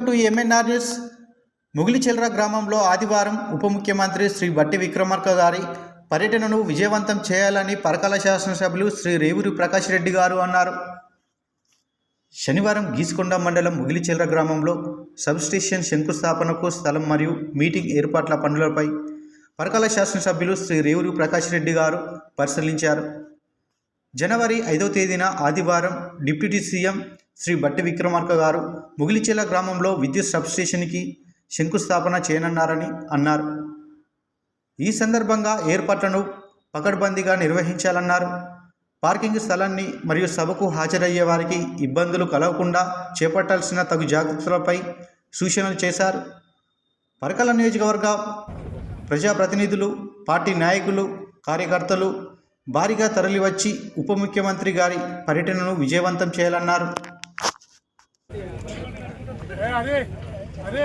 To MNR news ముగిలిచెల్ర గ్రామంలో ఆదివారం ఉప ముఖ్యమంత్రి శ్రీ బట్టి విక్రమార్క గారి పర్యటనను విజయవంతం చేయాలని పరకాల శాసనసభ్యులు శ్రీ రేవూరి ప్రకాష్ రెడ్డి గారు అన్నారు. శనివారం గీసుకొండ మండలం ముగిలిచెల్ర గ్రామంలో సబ్స్టేషన్ శంకుస్థాపనకు స్థలం మరియు మీటింగ్ ఏర్పాట్ల పనులపై పరకాల శాసనసభ్యులు శ్రీ రేవూరి ప్రకాష్ రెడ్డి గారు పరిశీలించారు. జనవరి ఐదవ తేదీన ఆదివారం డిప్యూటీ సీఎం శ్రీ బట్టి విక్రమార్క గారు ముగిలిచేల గ్రామంలో విద్యుత్ సబ్స్టేషన్కి శంకుస్థాపన చేయనున్నారని అన్నారు. ఈ సందర్భంగా ఏర్పాట్లను పకడ్బందీగా నిర్వహించాలన్నారు. పార్కింగ్ స్థలాన్ని మరియు సభకు హాజరయ్యే వారికి ఇబ్బందులు కలగకుండా చేపట్టాల్సిన తగు జాగ్రత్తలపై సూచనలు చేశారు. పరకల నియోజకవర్గ ప్రజాప్రతినిధులు పార్టీ నాయకులు కార్యకర్తలు భారీగా తరలివచ్చి ఉప ముఖ్యమంత్రి గారి పర్యటనను విజయవంతం చేయాలన్నారు. అదే అదే